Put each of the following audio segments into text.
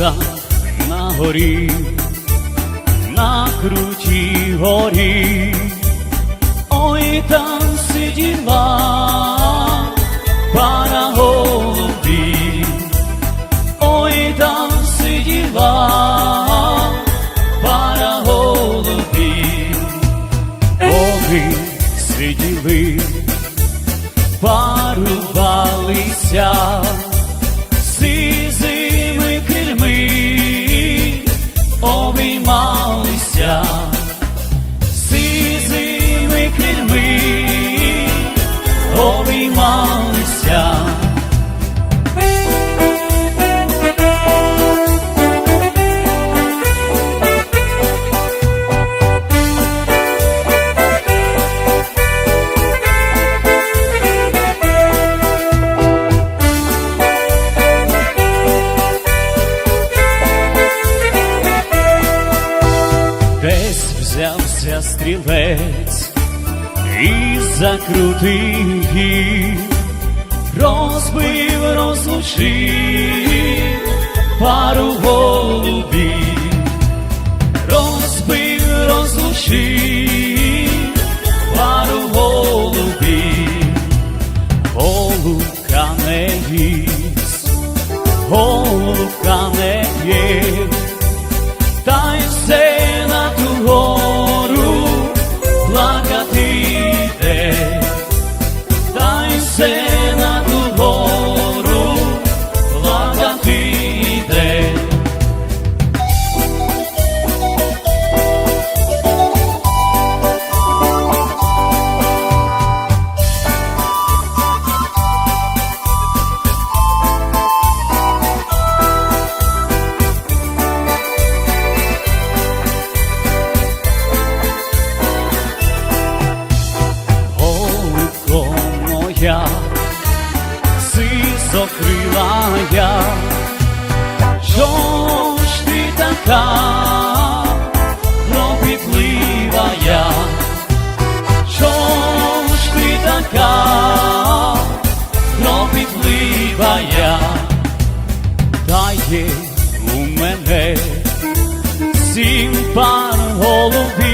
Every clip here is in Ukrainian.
там на горі, на крутій горі, ой там сиділа пара голубів, ой там сиділа пара голубів, вони сиділи, парувалися стрілець і закрутив їх, розбив, розлучив пару сизокрила я, що ж ти така кропітлива я, що ж ти така кропітлива я, та є у мене сім пар голубів,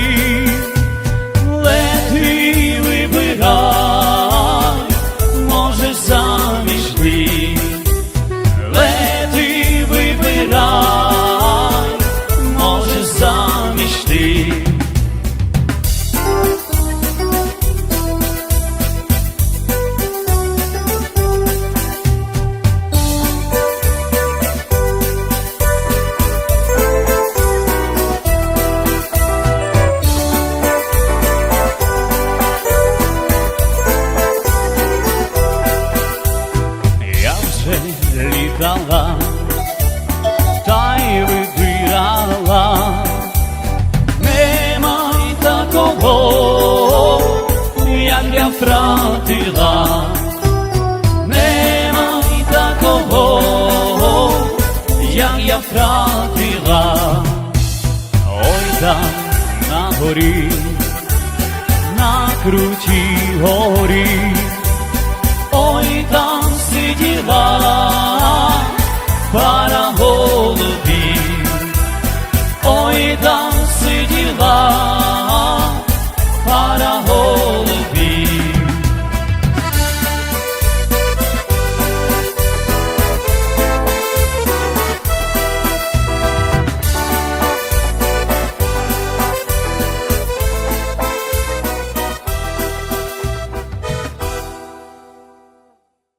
заміж ти. Я втратила, нема й такого, як я втратила, ой там на горі, на крутій горі. Ой, там сиділа